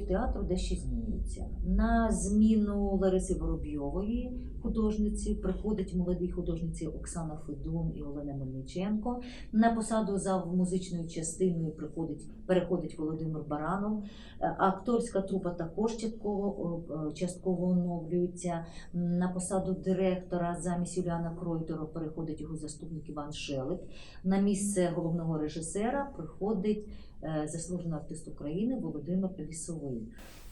театру дещо змінюється. На зміну Лариси Воробйової, художниці, приходить молоді художниці Оксана Федун і Олена Мельниченко. На посаду за музичною частиною приходить, переходить Володимир Баранов. Е, Акторська трупа також частково, е, частково оновлюється. На посаду директора замість Юліана Кройтера переходить його заступник Іван Шелик. На місце головного режисера приходить заслужений артист України Володимир Лісовий.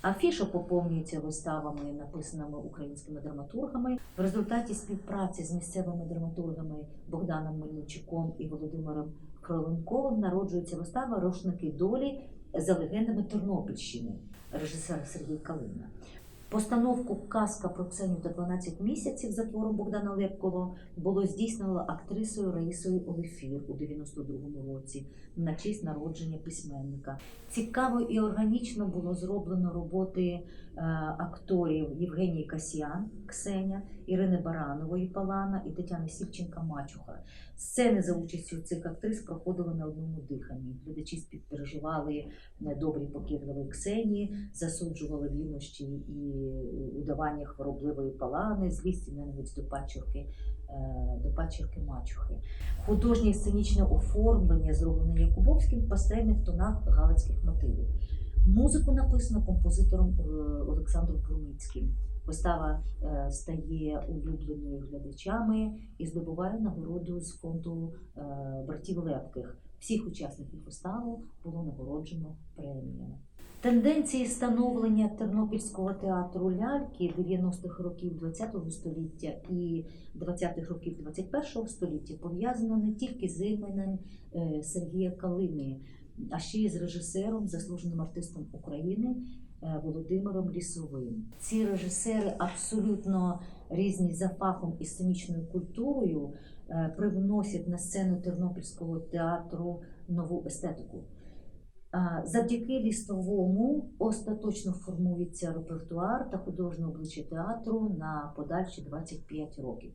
Афіша поповнюється виставами, написаними українськими драматургами. В результаті співпраці з місцевими драматургами Богданом Мельничуком і Володимиром Кроленковим народжується вистава Рушники долі за легендами Тернопільщини режисера Сергія Калина. Постановку Казка про Ксеню та 12 місяців за твором Богдана Лепкова було здійснено актрисою Раїсою Олефір у 92-му році на честь народження письменника. Цікаво і органічно було зроблено роботи акторів Євгенії Касьян, Ксеня, Ірини Баранової Палана і Тетяни Сільченка Мачуха. Сцени за участю цих актрис проходили на одному диханні. Глядачі співпереживали недобрі покірливої Ксенії, засуджували лінощі і удавання хворобливої палани, злість і ненависть до пачурки, е, до пачурки мачухи. Художнє сценічне оформлення зроблене Якубовським пастельних тонах галицьких мотивів. Музику написано композитором е, Олександром Пруницьким. Вистава е, стає улюбленою глядачами і здобуває нагороду з фонду е, братів Лепких. Всіх учасників вистави було нагороджено преміями. Тенденції становлення Тернопільського театру ляльки 90-х років ХХ століття і 20-х років ХХІ століття пов'язано не тільки з іменем Сергія Калини, а ще й з режисером, заслуженим артистом України е, Володимиром Лісовим. Ці режисери абсолютно різні за фахом і сценічною культурою е, привносять на сцену Тернопільського театру нову естетику. Завдяки лістовому остаточно формується репертуар та художнє обличчя театру на подальші 25 років.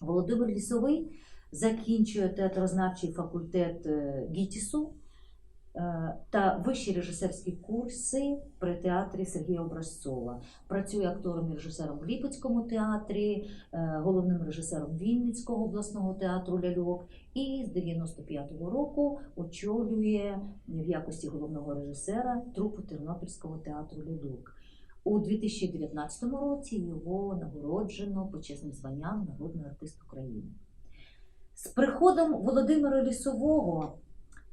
Володимир Лісовий закінчує театрознавчий факультет е, ГІТІСу е, та вищі режисерські курси при театрі Сергія Образцова. Працює актором і режисером в Ліпецькому театрі, е, головним режисером Вінницького обласного театру Ляльок і з 95-го року очолює в якості головного режисера трупу Тернопільського театру Ляльок. У 2019 році його нагороджено почесним званням Народний артист України. З приходом Володимира Лісового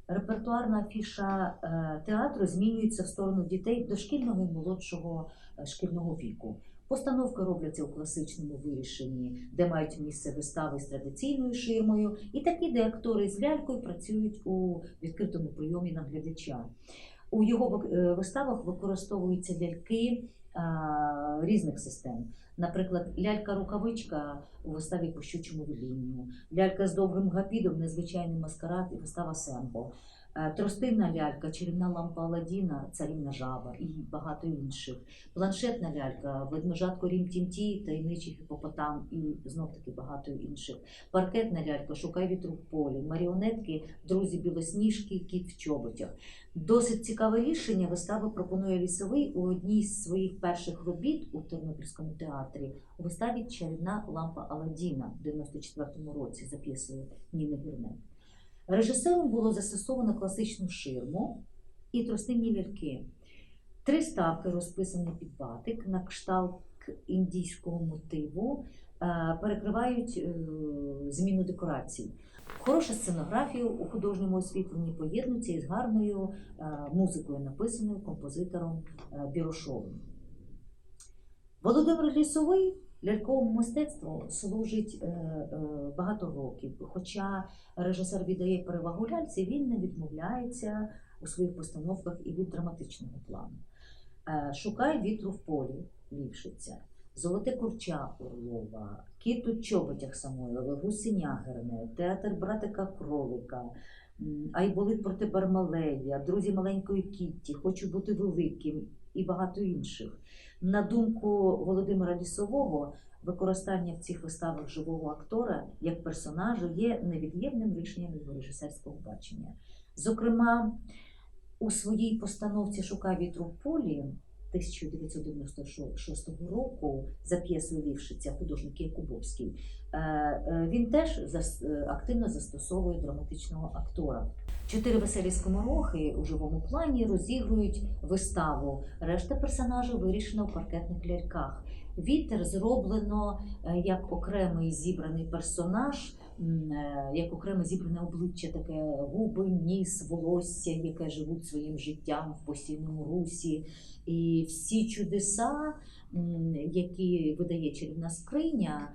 репертуарна афіша е, театру змінюється в сторону дітей дошкільного і молодшого е, шкільного віку. Постановки робляться у класичному вирішенні, де мають місце вистави з традиційною ширмою, і такі, де актори з лялькою працюють у відкритому прийомі на глядача. У його е, виставах використовуються ляльки різних систем. Наприклад, лялька-рукавичка у виставі по щучому велінню, лялька з довгим гапідом, незвичайний маскарад і вистава Сембо, тростинна лялька, чарівна лампа Аладдіна, царівна жаба і багато інших. Планшетна лялька, ведмежатко Рім Тімті, таємничий гіпопотам і знов таки багато інших. Паркетна лялька, шукай вітру в полі, маріонетки, друзі білосніжки, кіт в чоботях. Досить цікаве рішення вистави пропонує лісовий у одній з своїх перших робіт у Тернопільському театрі у виставі Чарівна лампа Аладдіна в 94-му році за п'єсою Ніни Гірнет. Режисером було застосовано класичну ширму і тростинні ляльки. Три ставки розписані під батик на кшталт індійського мотиву, е, перекривають е, зміну декорацій. Хороша сценографія у художньому освітленні поєднується із гарною е, музикою, написаною композитором Бірошовим. Володимир Лісовий ляльковому мистецтву служить е, е, багато років. Хоча режисер віддає перевагу ляльці, він не відмовляється у своїх постановках і від драматичного плану. Е, Шукай вітру в полі, Лівшиця, Золоте курча Орлова, Кіт у чоботях Самойлова, Гусеня Герне, театр братика Кролика, Айболит проти Бармалея, Друзі маленької Кітті, Хочу бути великим і багато інших. На думку Володимира Лісового, використання в цих виставах живого актора як персонажа є невід'ємним рішенням його режисерського бачення. Зокрема, у своїй постановці Шукай вітру в полі 1996 року за п'єсою Лівшиця художник Якубовський, е, е, він теж е, активно застосовує драматичного актора. Чотири веселі скоморохи у живому плані розігрують виставу. Решта персонажів вирішена у паркетних ляльках. Вітер зроблено е, як окремий зібраний персонаж, е, як окреме зібране обличчя, таке губи, ніс, волосся, яке живуть своїм життям в постійному русі. І всі чудеса, які видає чарівна скриня.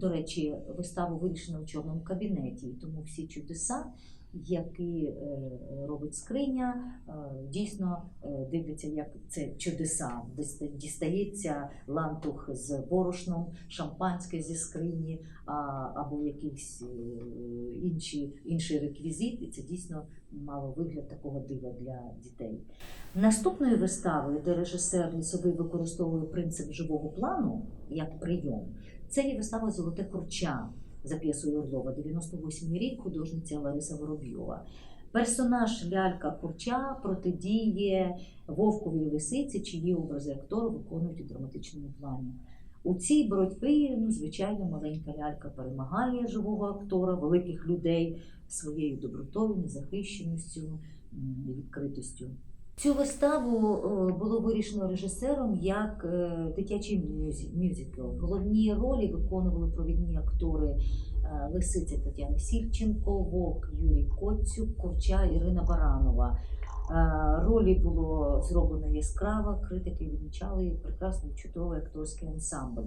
До речі, виставу вирішено в чорному кабінеті, тому всі чудеса, які е, робить скриня, е, дійсно е, дивляться, як це чудеса. Діста- Дістається лантух з борошном, шампанське зі скрині або якийсь е, інші, інший реквізит, і це дійсно мало вигляд такого дива для дітей. Наступною виставою, де режисер лісовий використовує принцип живого плану як прийом, це є вистава Золоте курча за п'єсою Орлова, 98 рік, художниця Лариса Воробйова. Персонаж лялька курча протидіє вовковій лисиці, чиї образи актору виконують у драматичному плані. У цій боротьбі, ну, звичайно, маленька лялька перемагає живого актора, великих людей своєю добротою, незахищеністю, відкритістю. Цю виставу е, було вирішено режисером як е, дитячий мюзикл. Головні ролі виконували провідні актори е, Лисиця Тетяна Сільченко, Вовк Юрій Коцюк, Курча Ірина Баранова. Ролі було зроблено яскраво, критики відмічали прекрасний чудовий акторський ансамбль.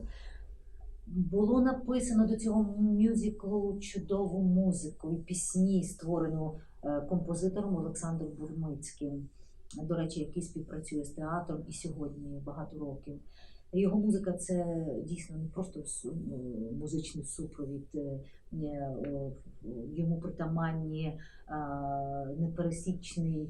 Було написано до цього мюзиклу чудову музику і пісні, створену композитором Олександром Бурмицьким до речі, який співпрацює з театром і сьогодні багато років. Його музика це дійсно не просто ну, музичний супровід, е, е, йому притаманні непересічний, е,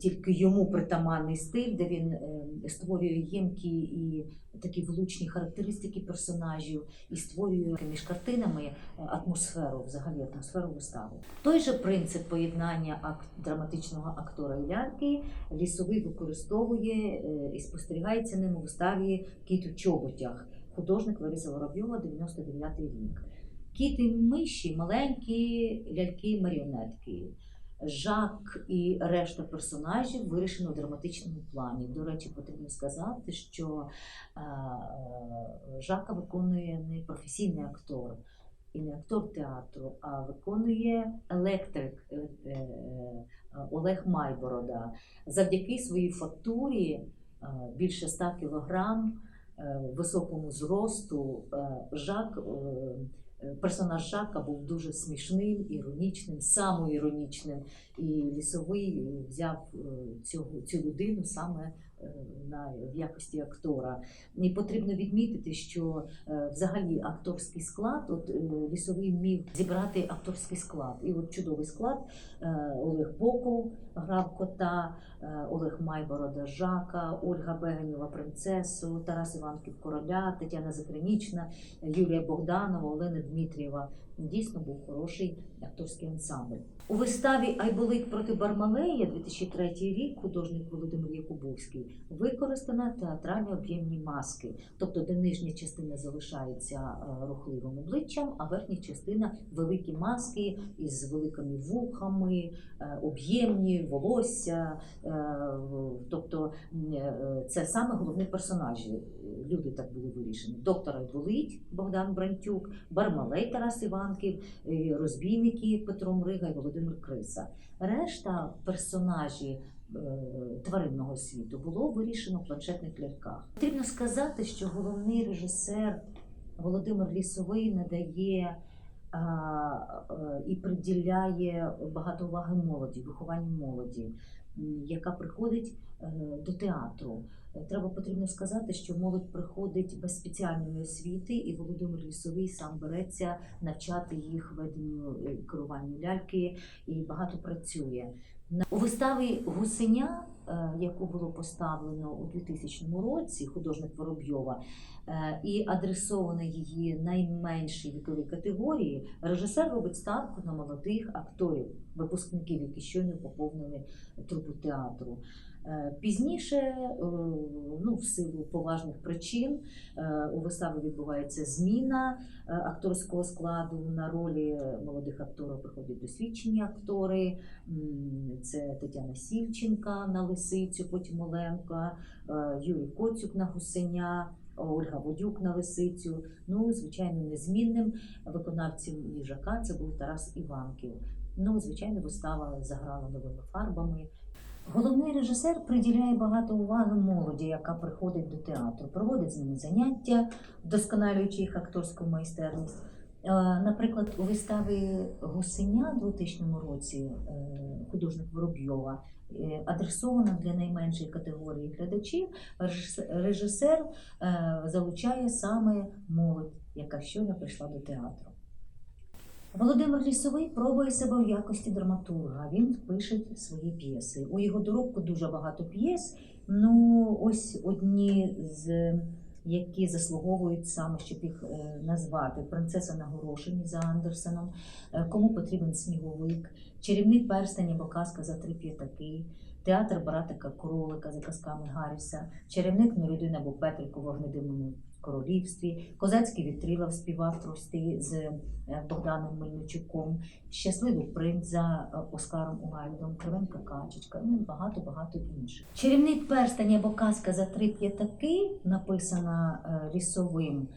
тільки йому притаманний стиль, де він е, створює ємкі і такі влучні характеристики персонажів і створює між картинами е, атмосферу, взагалі атмосферу вистави. Той же принцип поєднання драматичного актора і ляльки лісовий використовує е, і спостерігається ним у виставі Кіт у чоботях, художник Лариса Воробйова, 99 рік. Кіт і миші маленькі ляльки-маріонетки. Жак і решта персонажів вирішено у драматичному плані. До речі, потрібно сказати, що е, Жака виконує не професійний актор і не актор театру, а виконує електрик е, е, Олег Майборода. Завдяки своїй фактурі е, більше 100 кілограм, високому зросту, Жак. Е, Персонаж Жака був дуже смішним, іронічним, самоіронічним. І лісовий е, взяв цю, цього, цю людину саме е, на, в якості актора. І потрібно відмітити, що е, взагалі акторський склад, от е, лісовий міг зібрати акторський склад. І от чудовий склад е, Олег Боков грав кота, Олег Майборода Жака, Ольга Бегенєва принцесу, Тарас Іванків Короля, Тетяна Закринічна, Юлія Богданова, Олена Дмитрієва. Дійсно був хороший акторський ансамбль. У виставі Айболит проти Бармалея 2003 рік художник Володимир Якубовський використана театральні об'ємні маски, тобто де нижня частина залишається е, рухливим обличчям, а верхня частина великі маски із великими вухами, е, об'ємні, волосся. е, Тобто це саме головні персонажі. Люди так були вирішені. Доктор Айболить Богдан Брантюк, Бармалей Тарас Іванків, е, розбійники Петро Мрига і Володимир Криса. Решта персонажі е, тваринного світу було вирішено в планшетних ляльках. Потрібно сказати, що головний режисер Володимир Лісовий надає е, і приділяє багато уваги молоді, вихованню молоді, яка приходить е, до театру. Е, Треба потрібно сказати, що молодь приходить без спеціальної освіти, і Володимир Лісовий сам береться навчати їх веденню керування керуванню ляльки і багато працює. У виставі Гусеня, е, яку було поставлено у 2000 році, художник Воробйова, е, і адресовано її найменшій віковій категорії, режисер робить ставку на молодих акторів, випускників, які щойно поповнили трупу театру. Е, Пізніше, е, ну, в силу поважних причин, е, у виставі відбувається зміна акторського складу. На ролі молодих акторів приходять досвідчені актори. Це Тетяна Сівченка на Лисицю, потім Оленка, Юрій Коцюк на Гусеня. Ольга Водюк на Лисицю. Ну, звичайно, незмінним виконавцем їжака це був Тарас Іванків. Ну, звичайно, вистава заграла новими фарбами. Головний режисер приділяє багато уваги молоді, яка приходить до театру, проводить з ними заняття, вдосконалюючи їх акторську майстерність. Е, Наприклад, у виставі Гусеня у 2000 році е, художник Воробйова е, адресована для найменшої категорії глядачів. Режисер залучає саме молодь, яка щойно прийшла до театру. Володимир Лісовий пробує себе в якості драматурга. Він пише свої п'єси. У його доробку дуже багато п'єс. Ну, ось одні з які заслуговують саме, щоб їх е, назвати: Принцеса на горошині за Андерсеном, е, Кому потрібен сніговик, Чарівний перстень або казка за три п'ятаки, театр братика Кролика за казками Гарріса, чарівник Нурудин або Петрик у вогнедимному королівстві, козацький вітрила співав трости з е, Богданом Мельничуком, Щасливий принц за е, Оскаром Угальдом, Кривенька Качечка, ну і багато-багато інших. Чарівний перстень або казка за три п'ятаки, написана е, лісовим.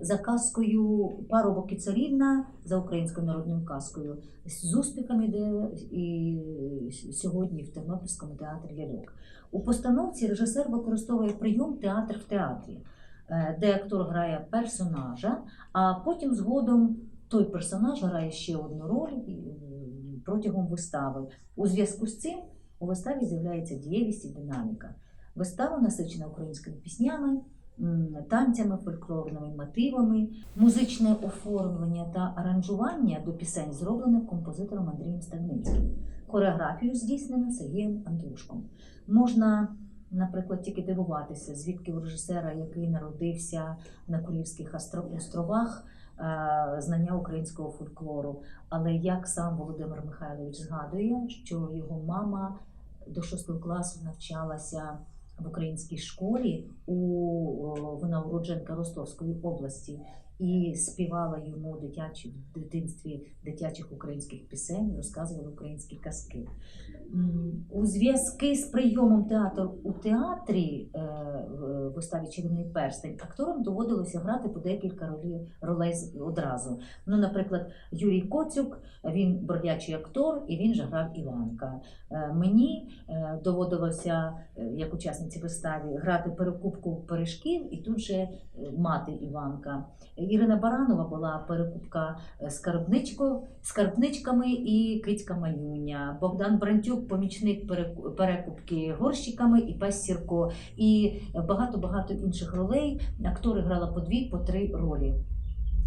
За казкою Парубок і царівна за українською народною казкою з успіхами, де і сьогодні в Тернопільському театрі ляльок. У постановці режисер використовує прийом театр в театрі, де актор грає персонажа, а потім згодом той персонаж грає ще одну роль е, протягом вистави. У зв'язку з цим у виставі з'являється дієвість і динаміка. Вистава насичена українськими піснями, танцями, фольклорними мотивами, музичне оформлення та аранжування до пісень зроблене композитором Андрієм Стагницьким. Хореографію здійснено Сергієм Андрушком. Можна, наприклад, тільки дивуватися, звідки у режисера, який народився на Курівських остро- островах, е, знання українського фольклору. Але як сам Володимир Михайлович згадує, що його мама до шостого класу навчалася в українській школі, у, вона уродженка Ростовської області, і співала йому дитячі в дитинстві дитячих українських пісень, розказувала українські казки. У зв'язки з прийомом театру у театрі е, в виставі Чарівний перстень акторам доводилося грати по декілька ролей, ролей одразу. Ну, наприклад, Юрій Коцюк, він бродячий актор, і він же грав Іванка. Е, Мені е, доводилося, як учасниці вистави, грати перекупку пиріжків, і тут же мати Іванка. Ірина Баранова була перекупка е, скарбничками і китька Манюня. Богдан Брантюк, помічник переку- перекупки горщиками і пес. І багато-багато інших ролей. Актори грали по дві, по три ролі.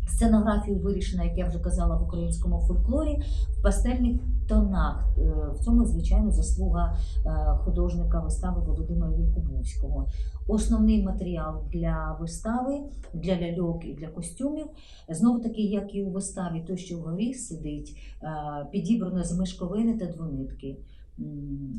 Сценографія вирішена, як я вже казала, в українському фольклорі в пастельних тонах. Е, В цьому, звичайно, заслуга е, художника вистави Володимира Якубовського. Основний матеріал для вистави, для ляльок і для костюмів, знову таки, як і у виставі, той, що вгорі сидить, е, підібрано з мишковини та двонитки.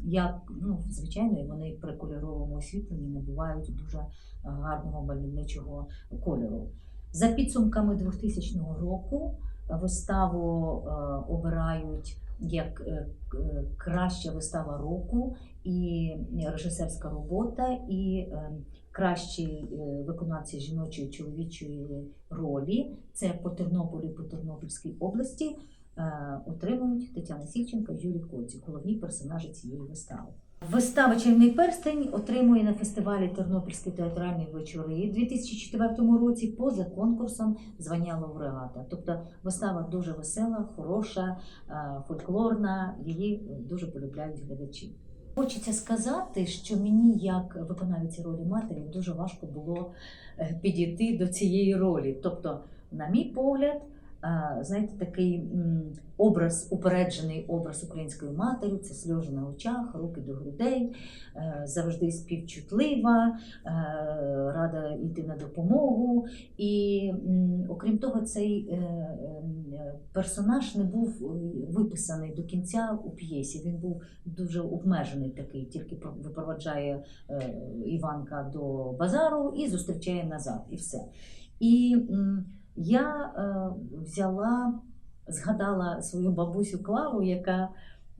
Як, ну, звичайно, вони при кольоровому освітленні набувають дуже гарного мальовничого кольору. За підсумками 2000 року виставу е, обирають як е, е, краща вистава року і режисерська робота, і е, кращі е, виконавці жіночої чоловічої ролі. Це по Тернополю, по Тернопільській області. е, Отримують Тетяна Сівченка, Юрій Коцюк, головні персонажі цієї вистави. Вистава Чарівний перстень отримує на фестивалі Тернопільські театральні вечори у 2004 році поза конкурсом звання лауреата. Тобто вистава дуже весела, хороша, е, фольклорна, її дуже полюбляють глядачі. Хочеться сказати, що мені, як виконавиці ролі матері, дуже важко було е, підійти до цієї ролі. Тобто, на мій погляд, знаєте, такий образ, упереджений образ української матері, це сльози на очах, руки до грудей, е, завжди співчутлива, е, рада йти на допомогу. І окрім того, цей е, персонаж не був виписаний до кінця у п'єсі. Він був дуже обмежений такий, тільки випроваджає Іванка до базару і зустрічає назад, і все. І я е, взяла, згадала свою бабусю Клаву, яка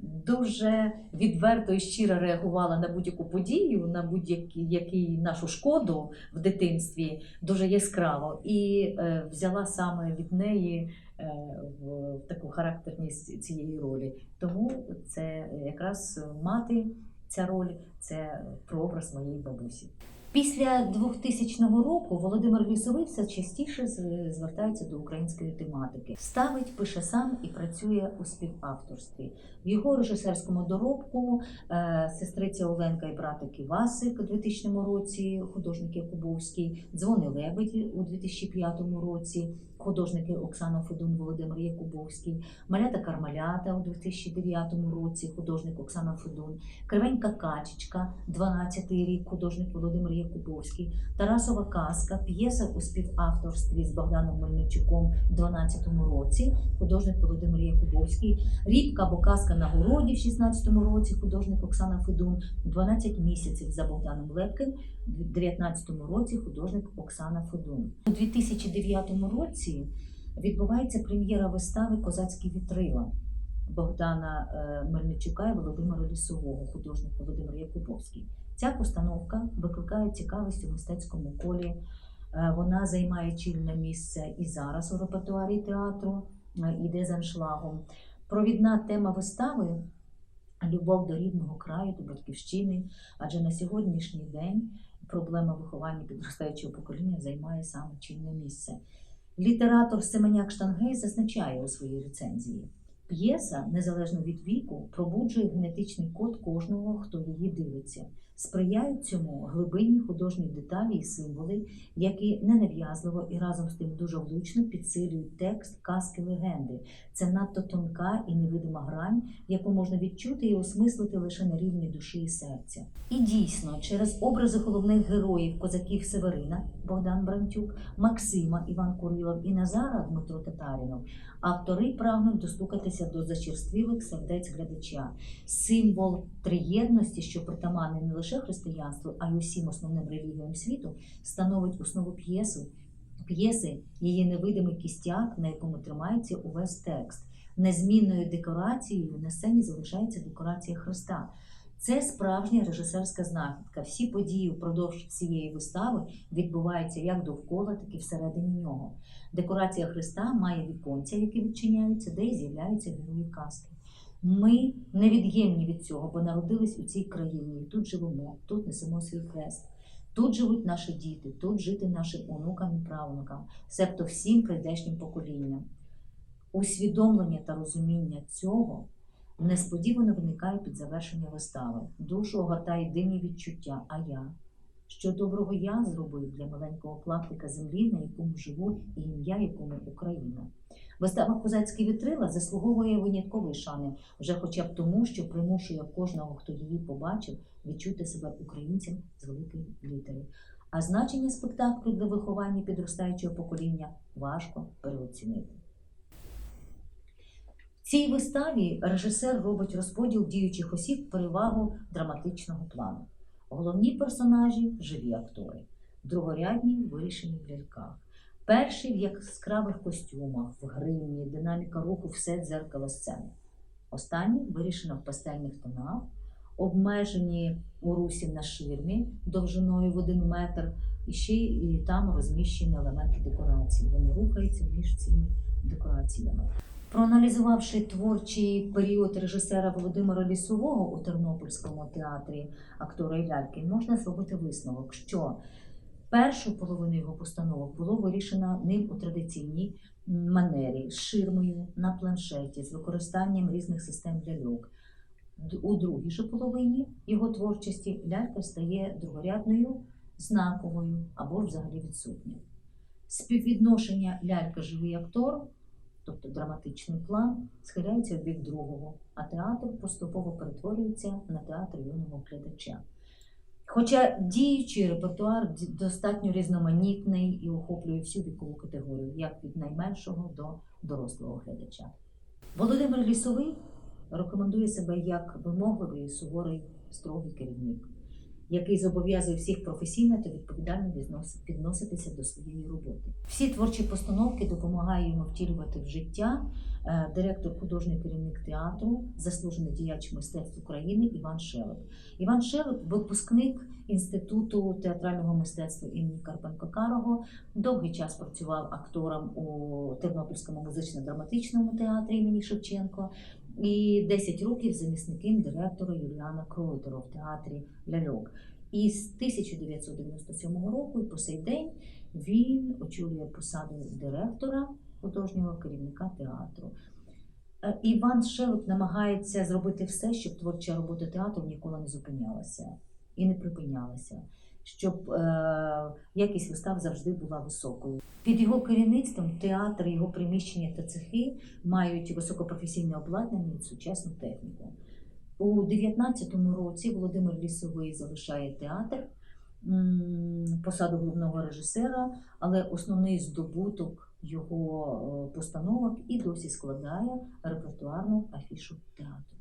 дуже відверто і щиро реагувала на будь-яку подію, на будь-який нашу шкоду в дитинстві дуже яскраво, і е, взяла саме від неї е, в таку характерність цієї ролі. Тому це якраз мати ця роль, це прообраз моєї бабусі. Після 2000 року Володимир Лісовий все частіше звертається до української тематики. Ставить, пише сам і працює у співавторстві. В його режисерському доробку е, сестриця Оленка і братик Івасик у 2000 році, художник Якубовський, Дзвони Лебеді у 2005 році, художники Оксана Федун, Володимир Якубовський, Малята Кармалята у 2009 році, художник Оксана Федун, Кривенька Качечка, 12-й рік, художник Володимир Якубовський, Тарасова казка, п'єса у співавторстві з Богданом Мельничуком в 12-му році, художник Володимир Якубовський, Рібка або казка на городі в 16-му році, художник Оксана Федун, 12 місяців за Богданом Лепким, в 19-му році художник Оксана Федун. У 2009 році відбувається прем'єра вистави Козацькі вітрила. Богдана е, Мельничука і Володимира Лісового, художник Володимир Якубовський. Ця постановка викликає цікавість у мистецькому колі. Е, Вона займає чільне місце і зараз у репертуарі театру, е, іде з аншлагом. Провідна тема вистави любов до рідного краю, до батьківщини, адже на сьогоднішній день проблема виховання підростаючого покоління займає саме чільне місце. Літератор Семеняк Штангей зазначає у своїй рецензії. П'єса, незалежно від віку, пробуджує генетичний код кожного, хто її дивиться. Сприяють цьому глибинні художні деталі і символи, які ненав'язливо і разом з тим дуже влучно підсилюють текст казки легенди. Це надто тонка і невидима грань, яку можна відчути і осмислити лише на рівні душі і серця. І дійсно, через образи головних героїв козаків Северина Богдан Бранчук, Максима Іван Курилов і Назара Дмитро Татарінов, автори прагнуть достукатися до зачерствілих сердець глядача. Символ триєдності, що притаманний не лише християнству, а й усім основним релігіям світу, становить основу п'єси, п'єси її невидимий кістяк, на якому тримається увесь текст. Незмінною декорацією на сцені залишається декорація Христа. Це справжня режисерська знахідка. Всі події впродовж цієї вистави відбуваються як довкола, так і всередині нього. Декорація Христа має віконця, які відчиняються, де й з'являються герої казки. Ми невід'ємні від цього, бо народились у цій країні, і тут живемо, тут несемо свій хрест. Тут живуть наші діти, тут жити нашим онукам і правнукам, себто всім прийдешнім поколінням. Усвідомлення та розуміння цього несподівано виникає під завершення вистави. Душу огортає дивні відчуття. А я? Що доброго я зробив для маленького клаптика землі, на якому живу, і ім'я якому Україна. Вистава Козацькі вітрила заслуговує виняткової шани, вже хоча б тому, що примушує кожного, хто її побачив, відчути себе українцем з великої літери. А значення спектаклю для виховання підростаючого покоління важко переоцінити. В цій виставі режисер робить розподіл діючих осіб перевагу драматичного плану. Головні персонажі живі актори, другорядні вирішені в ляльках. Перший в яскравих костюмах, в гримі, динаміка руху, все дзеркало сцени. Останній вирішено в пастельних тонах, обмежені у русі на ширмі довжиною в один метр, і ще і там розміщені елементи декорації. Вони рухаються між цими декораціями. Проаналізувавши творчий період режисера Володимира Лісового у Тернопільському театрі актора і ляльки, можна зробити висновок, що першу половину його постановок було вирішено ним у традиційній манері з ширмою на планшеті з використанням різних систем ляльок. У другій же половині його творчості лялька стає другорядною, знаковою або взагалі відсутня. Співвідношення лялька живий актор тобто драматичний план, схиляється в бік другого, а театр поступово перетворюється на театр юного глядача. Хоча діючий репертуар достатньо різноманітний і охоплює всю вікову категорію, як від найменшого до дорослого глядача. Володимир Лісовий рекомендує себе як вимогливий, суворий, строгий керівник, який зобов'язує всіх професійно та відповідально відноситися до своєї роботи. Всі творчі постановки допомагає йому втілювати в життя е, директор, художній керівник театру, заслужений діяч мистецтв України Іван Шелеп. Іван Шелеп випускник Інституту театрального мистецтва імені Карпенко Карого. Довгий час працював актором у Тернопільському музично-драматичному театрі імені Шевченко. І 10 років замісником директора Юліана Кройтера в театрі Ляльок. І з 1997 року і по сей день він очолює посаду директора художнього керівника театру. Е, Іван Шелеп намагається зробити все, щоб творча робота театру ніколи не зупинялася і не припинялася, щоб е, якість вистав завжди була високою. Під його керівництвом театр, його приміщення та цехи мають високопрофесійне обладнання і сучасну техніку. У 2019 році Володимир Лісовий залишає театр, посаду головного режисера, але основний здобуток його е, постановок і досі складає репертуарну афішу театру.